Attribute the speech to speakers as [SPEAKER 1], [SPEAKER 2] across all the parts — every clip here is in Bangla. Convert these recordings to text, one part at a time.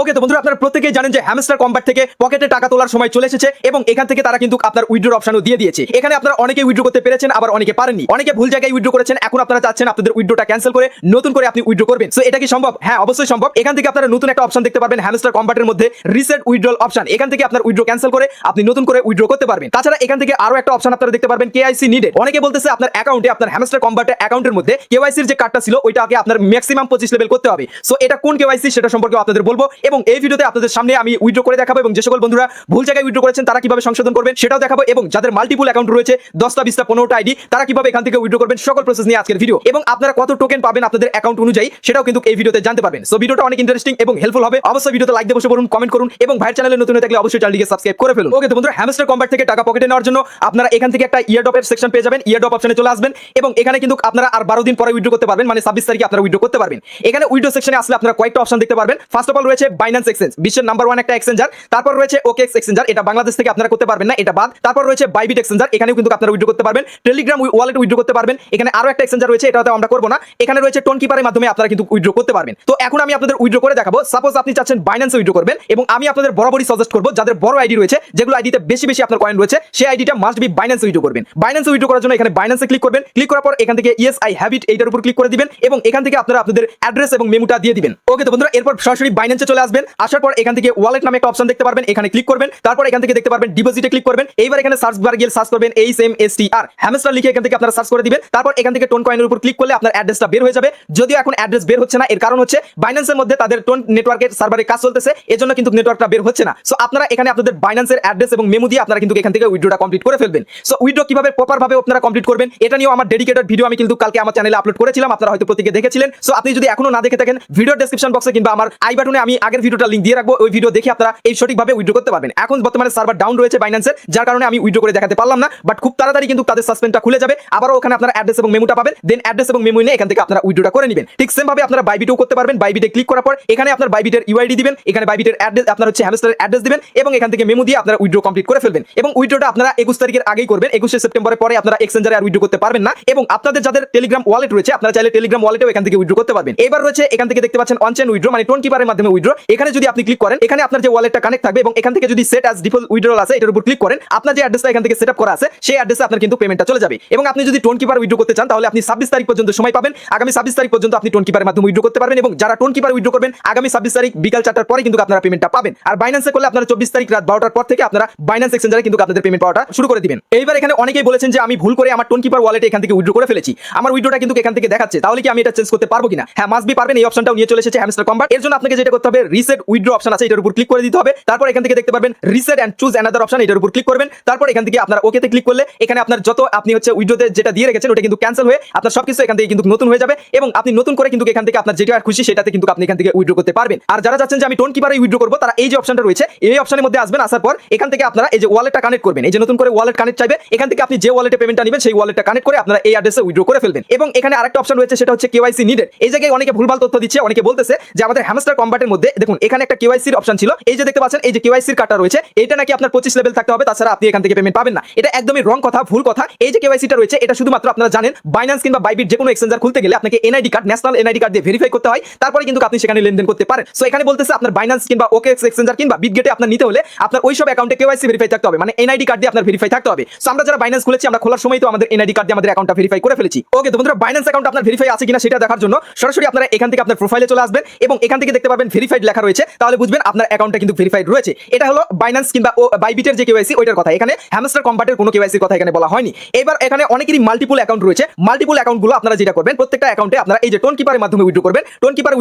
[SPEAKER 1] ওকে তো বন্ধুরা আপনারা প্রত্যেকেই জানেন যে হ্যামস্টার কম্বাট থেকে পকেটে টাকা তোলার সময় চলে এসেছে এবং এখান থেকে তারা কিন্তু আপনার উইড্রোর অপশনও দিয়ে দিয়েছে। এখানে আপনারা অনেকে উইড্রো করতে পেরেছেন, আবার অনেকে পারেননি। অনেকে ভুল জায়গায় উইড্রো করেছেন, এখন আপনারা চাচ্ছেন আপনাদের উইড্রোটা ক্যান্সেল করে নতুন করে আপনি উইড্রো করবেন। সো এটা কি সম্ভব? হ্যাঁ অবশ্যই সম্ভব। এখান থেকে আপনারা নতুন একটা অপশন দেখতে পারবেন হ্যামস্টার কম্বাটের মধ্যে রিসেট উইড্রল অপশন এখান থেকে আপনার উইড্রো ক্যান্সেল করে আপনি নতুন করে উইড্রো করতে পারবেন। তাছাড়া এখান থেকে আরও একটা অপশন আপনারা দেখতে পারবেন কেআইসি নিডেড অনেকে বলতেছে আপনার অ্যাকাউন্টে আপনার হ্যামস্টার কম্বাটের অ্যাকাউন্টের মধ্যে কেওয়াইসির যে কার্ডটা ছিল ওইটা আগে আপনার ম্যাক্সিমাম পঁচিশ লেভেল করতে হবে। সো এটা কোন কেওয়াইসি সেটা সম্পর্কে আপনাদের বলব। এবং এই ভিডিওতে আপনাদের সামনে আমি উইড্রো করে দেখাবো এবং যে সকল বন্ধুরা ভুল জায়গায় উইড্রো করেছেন, তারা কীভাবে সংশোধন করবেন সেটাও দেখাবো এবং যাদের মাল্টিপুল অ্যাকাউন্ট রয়েছে, দশটা, বিশটা, পনেরোটা আইডি তারা কীভাবে এখান থেকে উইড্রো করবেন সকল প্রসেস নিয়ে আজকের ভিডিও এবং আপনারা কত টোকেন পাবেন আপনাদের অ্যাকাউন্ট অনুযায়ী, সেটাও কিন্তু এই ভিডিওতে জানতে পারবেন। সো ভিডিওটা অনেক ইন্টারেস্টিং এবং হেল্পফুল হবে। অবশ্যই ভিডিওতে লাইক দিয়ে বসে কমেন্ট করুন এবং ভাইয়ের চ্যানেলে নতুন হয়ে থাকলে অবশ্যই চ্যানেলটিকে সাবস্ক্রাইব করে ফেলুন। ওকে তো বন্ধুরা হ্যামস্টার কম্বাট থেকে টাকা পকেটে নেওয়ার জন্য আপনারা এখান থেকে একটা ইয়ারডপের সেকশন পেয়ে যাবেন। ইয়ারডপ অপশনে চলে আসবেন এবং এখানে কিন্তু আপনারা আর বারো দিন পরে উইড্রো করতে পারবেন মানে ছাব্বিশ তারিখে আপনারা উইড্রো করতে পারবেন। এখানে উইড্রো সেকশনে আসলে আপনারা কয়েকটা অপশন দেখতে পারবেন। ফার্স্ট অফ অল রয়েছে বাইন্যান্স এক্সচেঞ্জ বিশ্বের নাম্বার ওয়ান একটা এক্সচেঞ্জার তারপর রয়েছে ওকেএক্স এক্সচেঞ্জার এটা বাংলাদেশ থেকে আপনারা করতে পারবেন না, এটা বাদ। তারপর রয়েছে বাইবিট এক্সচেঞ্জার এখানেও কিন্তু আপনারা উইড্রো করতে পারবেন। টেলিগ্রাম ওয়ালেট উইড্রো করতে পারবেন। এখানে আরও একটা এক্সচেঞ্জার রয়েছে এটাতে আমরা করব না। এখানে রয়েছে টোন কিপারের মাধ্যমে আপনারা কিন্তু উইড্রো করতে পারবেন। তো এখন আমি আপনাদের উইড্রো করে দেখাবো। সাপোজ আপনি চাচ্ছেন বাইন্যান্সে উইড্রো করবেন, এবং আমি আপনাদের বরাবরই সাজেস্ট করব, যাদের বড় আইডি রয়েছে, যেগুলো আইডিতে বেশি বেশি আপনার কয়েন রয়েছে সেই আইডিটা মাস্ট বি বাইন্যান্সে উইড্রো করবেন। বাইন্যান্সে উইড্রো করার জন্য এখানে বাইন্যান্সে ক্লিক করবেন। ক্লিক করার পর এখান থেকে ইয়েস আই হ্যাবিট এইটার উপর ক্লিক করে দিবেন, এবং এখান থেকে আপনারা আপনাদের অ্যাড্রেস এবং মেমুটা দিয়ে দিবেন। ওকে তো বন্ধুরা, এরপর সরাসরি বাইন্যান্সে চলে আসবেন। আসার পর এখান থেকে ওয়ালেট নামে একটা অপশন দেখতে পারবেন। এখানে ক্লিক করবেন। তারপর এখান থেকে দেখতে পারবেন ডিপোজিটে ক্লিক করবেন। এইবার এখানে সার্চ বার গিয়ে সার্চ করবেন H M S T R hamster লিখে এখান থেকে আপনারা সার্চ করে দিবেন। তারপর এখান থেকে টোন কয়েনের উপর ক্লিক করলে আপনার অ্যাড্রেসটা বের হয়ে যাবে। যদিও এখন অ্যাড্রেস বের হচ্ছে না, এর কারণ হচ্ছে বাইন্যান্সের মধ্যে তাদের টোন নেটওয়ার্কের সার্ভারে কাজ চলতেছে। এজন্য কিন্তু নেটওয়ার্কটা বের হচ্ছে না। সো আপনারা এখানে আপনাদের বাইন্যান্সের অ্যাড্রেস এবং মেমো দিয়ে আপনারা কিন্তু এখান থেকে উইড্রোটা কমপ্লিট করে ফেলবেন। সো উইড্রো কীভাবে প্রপার ভাবে আপনারা কমপ্লিট করবেন, এটা নিয়েও আমার ডেডিকেটেড ভিডিও আমি কিন্তু কালকে আমার চ্যানেলে আপলোড করেছিলাম। আপনারা হয়তো প্রত্যেকে দেখেছিলেন। সো আপনি যদি এখনও না দেখে থাকেন ভিডিও ডেসক্রিপশন বক্সে কিংবা আমার আই বাটনে আমি আগের ভিডিওটা লিংক দিয়ে রাখব, ওই ভিডিও দেখে আপনারা এই সঠিকভাবে উইড্রো করতে পারবেন। এখন বর্তমানে সার্ভার ডাউন রয়েছে বাইন্যান্সের যার কারণে আমি উইড্রো করে দেখাতে পারলাম না বাট খুব তাড়াতাড়ি কিন্তু তাদের সাসপেন্ডটা খুলে যাবে। আবারও ওখানে আপনার অ্যাড্রেস এবং মেমোটা পাবেন দেন অ্যাড্রেস এবং মেমো নিয়ে এখান থেকে আপনারা উইড্রোটা করে নেবেন। ঠিক সেম ভাবে আপনারা বাইবিটেও করতে পারবেন বাইবিটে ক্লিক করার পর এখানে আপনার বাইবিটের ইউআইডি দিবেন, এখানে বাইবিটের অ্যাড্রেস আপনার হচ্ছে হ্যামস্টারের অ্যাড্রেস দিবেন, এবং এখান থেকে মেমো দিয়ে আপনারা উইড্রো কমপ্লিট করে ফেলবেন। এবং উইড্রোটা আপনারা একুশ তারিখের আগেই করবেন, একুশে সেপ্টেম্বরের পরে আপনারা এক্সচেঞ্জারে আর উইড্রো করতে পারবেন না, এবং আপনাদের যাদের টেলিগ্রাম ওয়ালেট রয়েছে, আপনারা চাইলে টেলিগ্রাম ওয়ালেটেও এখান থেকে উইড্রো করতে পারবেন। এবার রয়েছে, এখান থেকে দেখতে পাচ্ছেন অনচেন উইড্রো মানে টোয়েন্টি কিপারের মাধ্যমে উইড্রো এখানে যদি আপনি ক্লিক করেন, এখানে আপনার যে ওয়ালেটটা কানেক্ট থাকবে এবং এখান থেকে যদি সেট অ্যাজ ডিফল্ট উইড্রোল আছে, এটার উপর ক্লিক করেন, আপনার যে অ্যাড্রেসটা এখান থেকে সেট আপ করা আছে, সেই অ্যাড্রেসে আপনার কিন্তু পেমেন্টটা চলে যাবে। এবং আপনি যদি টোন কিপার উইড্রো করতে চান, তাহলে আপনি ছাব্বিশ তারিখ পর্যন্ত সময় পাবেন। আগামী ছাব্বিশ তারিখ পর্যন্ত আপনি টোন কিপারের মাধ্যমে উইড্রো করতে পারবেন এবং যারা টোন কিপার উইড্রো করবেন, আগামী ছাব্বিশ তারিখ বিকাল চারটার পরে কিন্তু আপনারা পেমেন্টটা পাবেন। আর বাইন্যান্সে করলে আপনারা চব্বিশ তারিখ রাত বারোটার পর থেকে আপনারা বাইন্যান্স এক্সচেঞ্জারে কিন্তু আপনাদের পেমেন্ট পাওয়াটা শুরু করে দিবেন। এইবার এখানে অনেকেই বলেছেন যে আমি ভুল করে আমার টোন কিপার ওয়ালেটে এখান থেকে উইড্রো করে ফেলেছি। আমার উইড্রোটা কিন্তু এখান থেকে দেখাচ্ছে। তাহলে কি আমি এটা চেঞ্জ করতে পারব কিনা? হ্যাঁ মাসবি পারবেন, এই অপশনটাও নিয়ে চলে এসেছে হ্যামস্টার কম্বাট এর জন্য আপনাকে যেটা করতে হবে রিসেট উইড্রো অপশন আছে, এটার উপর ক্লিক করে দিতে হবে। তারপর এখান থেকে দেখতে পারবেন reset and choose another option এটার উপর ক্লিক করবেন। তারপর এখান থেকে আপনার ওকেতে ক্লিক করলে এখানে আপনার যত আপনি হচ্ছে উইড্রোতে যেটা দিয়ে রেখেছেন, ওটা কিন্তু ক্যান্সেল হয়ে আপনার সবকিছু এখান থেকে কিন্তু নতুন হয়ে যাবে এবং আপনি নতুন করে কিন্তু এখান থেকে আপনার যেটা খুশি সেটাতে কিন্তু আপনি এখান থেকে উইড্রো করতে পারবেন। আর যারা চাচ্ছেন যে আমি টোন কিপারে উইড্রো করব, তারা এই যে অপশনটা রয়েছে, এই অপশনের মধ্যে আসবেন, আসার পর এখান থেকে আপনারা এই যে ওয়ালেটটা কানেক্ট করবেন। এই যে নতুন করে ওয়ালেট কানেক্ট চাইবে, এখান থেকে আপনি যে ওয়ালেটে পেমেন্টটা নেবেন, সেই ওয়ালেটটা কানেক্ট করে আপনারা এই অ্যাড্রেসে উইড্রো করে ফেলবেন। এবং এখানে আরেকটা অপশন রয়েছে, সেটা হচ্ছে কেওয়াইসি নিডেড এই জায়গায় অনেকে ভুলভাল তথ্য দিচ্ছে, অনেকে বলতেছে যে আমাদের হ্যামস্টার কম্বাটের মধ্যে দেখুন, এখানে একটা কেওয়াইসির অপশন ছিল। এই যে দেখতে পাচ্ছেন, এই যে কেওয়াইসির কার্ডটা রয়েছে এটা নাকি আপনার পঁচিশ লেভেল থাকতে হবে, তাছাড়া আপনি এখান থেকে পেমেন্ট পাবেন না। এটা একদমই রং কথা, ভুল কথা। এই যে কেওয়াইসিটা রয়েছে, এটা শুধুমাত্র আপনারা জানেন বাইন্যান্স কিংবা বাইবিট যে কোনো এক্সচেঞ্জার খুলতে গেলে আপনাকে NID card national NID card দিয়ে ভেরিফাই করতে হয়। তারপরে কিন্তু আপনি সেখানে লেনদেন করতে পারেন। সো এখানে বলতেছে আপনার বাইন্যান্স কিংবা ওকে এক্সচেঞ্জার কিংবা বিটগেটে আপনার নিতে হলে আপনার ওই সব অ্যাকাউন্টে কেওয়াইসি ভেরিফাই থাকতে হবে। মানে এনআইডি কার্ড দিয়ে আপনার ভেরিফাই থাকতে হবে। সো আমরা যারা বাইন্যান্স খুলেছি, আমরা খোলার সময় তো আমাদের এনআইডি কার্ড দিয়ে আমাদের অ্যাকাউন্টটা ভেরিফাই করে ফেলেছি। ওকে তো বন্ধুরা বাইন্যান্স অ্যাকাউন্ট আপনার ভেরিফাই আছে কিনা সেটা দেখার জন্য সরাসরি আপনারা এখান থেকে আপনার প্রোফাইলে চলে আসবেন এবং এখান থেকে দেখতে পাবেন ভেরিফাইড লেখা রয়েছে, তাহলে বুঝবেন আপনার অ্যাকাউন্টটা কিন্তু ভেরিফাইড রয়েছে। এটা হলো বাইন্যান্স কিংবা বাইবিটের যে কেওয়াইসি ওইটার কথা। এখানে হ্যামস্টার কম্পার্টের কোনো কেওয়াইসির কথা এখানে বলা হয়নি। এবার এখানে অনেকেরই মাল্টিপুল অ্যাকাউন্ট রয়েছে। মাল্টিপুল অ্যাকাউন্টগুলো আপনারা যেটা করবেন, প্রত্যেকটা অ্যাকাউন্টে আপনারা এই যে টোন কিপারের মাধ্যমে উইড্রো করবেন। টোন কিপার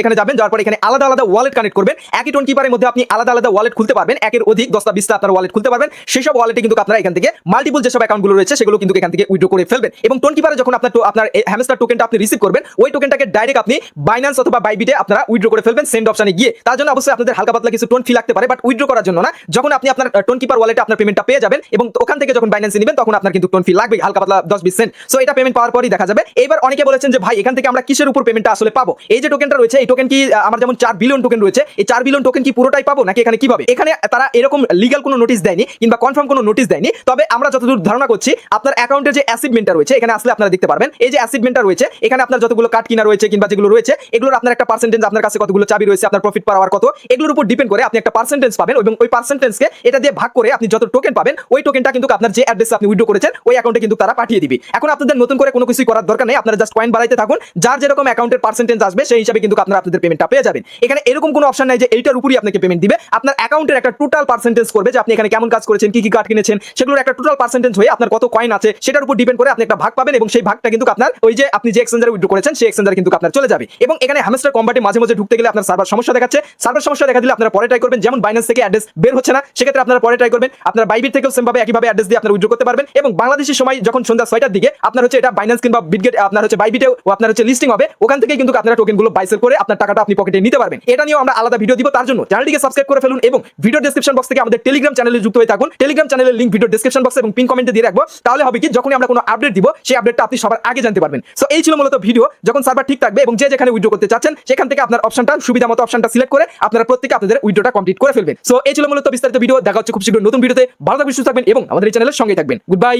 [SPEAKER 1] এখানে যাবেন, যাওয়ার পর এখানে আলাদা আলাদা ওয়ালেট কানেক্ট করবেন। একই টোন কিপারের মধ্যে আপনি আলাদা আলাদা ওয়ালেট খুলতে পারবেন। একের অধিক দশটা, বিশটা আপনার ওয়ালেট খুলতে পারবেন। সেসব ওয়ালেটে কিন্তু আপনারা এখান থেকে মাল্টিপুল যেসব অ্যাকাউন্টগুলো রয়েছে, সেগুলো কিন্তু এখান থেকে উইড্রো করে ফেলবেন। এবং টোন কিপারে যখন আপনার আপনার হ্যামস্টার টোকেনটা আপনি রিসিভ করবেন, ওই টোকেনটাকে ডাইরেক্ট আপনি বাইন্যান্স অথবা বাইবিটে আপনারা উইড্রো করে ফেলবেন। সেন্ড অপশনে গিয়ে, তার জন্য অবশ্যই আপনাদের হালকা পাতলা কিছু টোন ফি লাগতে পারে বাট উইড্রো করার জন্য না। যখন আপনি আপনার টোন কিপার ওয়ালেটে আপনার পেমেন্টটা পেয়ে যাবেন, এবং ওখান থেকে যখন বাইন্যান্সে নেবেন, তখন আপনার কিন্তু টোন ফি লাগবে হালকা পাতলা দশ বিশ সেন্ট সো এটা পেমেন্ট পাওয়ার পরই দেখা যাবে। এবার অনেকে বলেছেন যে, ভাই, এখান থেকে আমরা কিসের উপর পেমেন্টটা আসলে পাবো? এই যে টোকেনটা রয়েছে, এই টোকেন কি আমার যেমন চার বিলিয়ন টোকেন রয়েছে, এই চার বিলিয়ন টোকেন কি পুরোটাই পাবো, নাকি এখানে কীভাবে এখানে তারা এরকম লিগাল কোনো নোটিশ দেয়নি, কিংবা কনফার্ম কোনো নোটিশ দেয়নি, তবে আমরা যতদূর ধারণা করছি, আপনার অ্যাকাউন্টের যে অ্যাসিডমেন্টটা রয়েছে, এখানে আসলে আপনারা দেখতে পারবেন। এই যে অ্যাসিডমেন্টটা রয়েছে, এখানে আপনার যতগুলো কার্ড কিনা রয়েছে, কিংবা যেগুলো রয়েছে, এগুলোর আপনার একটা পার্সেন্টেজ আপনার কাছে কতগুলো চাবি রয়েছে, আপনার প্রফিট পার আওয়ার কত? এগুলোর উপর ডিপেন্ড করে আপনি একটা পার্সেন্টেজ পাবেন এবং ওই পার্সেন্টেজকে এটা দিয়ে ভাগ করে আপনি যত টোকেন পাবেন, ওই টোকেনটা কিন্তু আপনার যে অ্যাড্রেসে আপনি উইড্রো করেছেন, ওই অ্যাকাউন্টে কিন্তু তারা পাঠিয়ে দিবে। এখন আপনাদের নতুন করে কোনো কিছুই করার দরকার নেই, আপনারা জাস্ট কয়েন বাড়াইতে থাকুন, যার যেরকম অ্যাকাউন্টের পার্সেন্টেজ আসবে, সেই হিসাবে কিন্তু আপনারা আপনাদের পেমেন্টটা পেয়ে যাবেন। এখানে এরকম কোনো অপশন নাই যে এইটার উপরই আপনাকে পেমেন্ট দিবে। আপনার অ্যাকাউন্টের একটা টোটাল পার্সেন্টেজ করবে যে আপনি এখানে কেমন কাজ করেছেন, কি কি কার্ড কিনেছেন, সেগুলোর একটা টোটাল পার্সেন্টেজ হয়ে আপনার কত কয়েন আছে, সেটার উপর ডিপেন্ড করে আপনি একটা ভাগ পাবেন এবং সেই ভাগটা কিন্তু আপনার ওই যে আপনি যে এক্সচেঞ্জারে উইথড্র করেছেন, সেই এক্সচেঞ্জারে কিন্তু আপনার চলে যাবে। এবং এখানে হ্যামস্টার কম্বাটে মাঝে মাঝে ঢুকতে গেলে আপনার সার্ভার সমস্যা দেখাচ্ছে, সার্ভার সমস্যা দেখা দিলে আপনারা পরে ট্রাই করবেন। যেমন বাইন্যান্স থেকে অ্যাড্রেস বের হচ্ছে না, সেক্ষেত্রে আপনারা পরে ট্রাই করবেন। আপনারা বাইবিট থেকেও সেম ভাবে একইভাবে অ্যাড্রেস দিয়ে আপনারা উইথড্র করতে পারবেন। এবং বাংলাদেশের সময় যখন সন্ধ্যা ছয়টার দিকে, আপনার হচ্ছে এটা বাইন্যান্স কিংবা বিটগেট আপনার হচ্ছে বাইবিটেও আপনার হচ্ছে লিস্টিং হবে। ওখান থেকে কিন্তু আপনারা টোকেনগুলো বাইসেল করে আপনার টাকাটা আপনি পকেটে নিতে পারবেন। এটা নিয়েও আমরা আলাদা ভিডিও দিব, তার জন্য চ্যানেলটিকে সাবস্ক্রাইব করে ফেলুন এবং ভিডিও ডেসক্রিপশন বক্স থেকে আমাদের টেলিগ্রাম চ্যানেলে যুক্ত হয়ে থাকুন। টেলিগ্রাম চ্যানেলের লিঙ্ক ভিডিও ডেসক্রিপশন বক্স এবং পিন কমেন্টে দিয়ে রাখব। তাহলে হবে কি, যখনই আমরা কোনো আপডেট দিব, সেই আপডেটটা আপনি সবার আগে জানতে পারবেন। সো এই ছিল মূলত ভিডিও যখন সার্ভার ঠিক থাকবে এবং যে যেখানে উইড্রো করতে চাচ্ছেন, সেখান থেকে আপনার অপশনটা সুবিধা মতো অপশনটা সিলেক্ট করে আপনারা প্রত্যেকে আপনাদের উইডোটা কমপ্লিট করে ফেলবেন। সো এই ছিল মূলত বিস্তারিত ভিডিও দেখা হচ্ছে খুব শীঘ্র নতুন ভিডিওতে ভালো থাকবেন, সুস্থ থাকবেন এবং আমাদের এই চ্যানেলের সঙ্গে থাকবেন। Good bye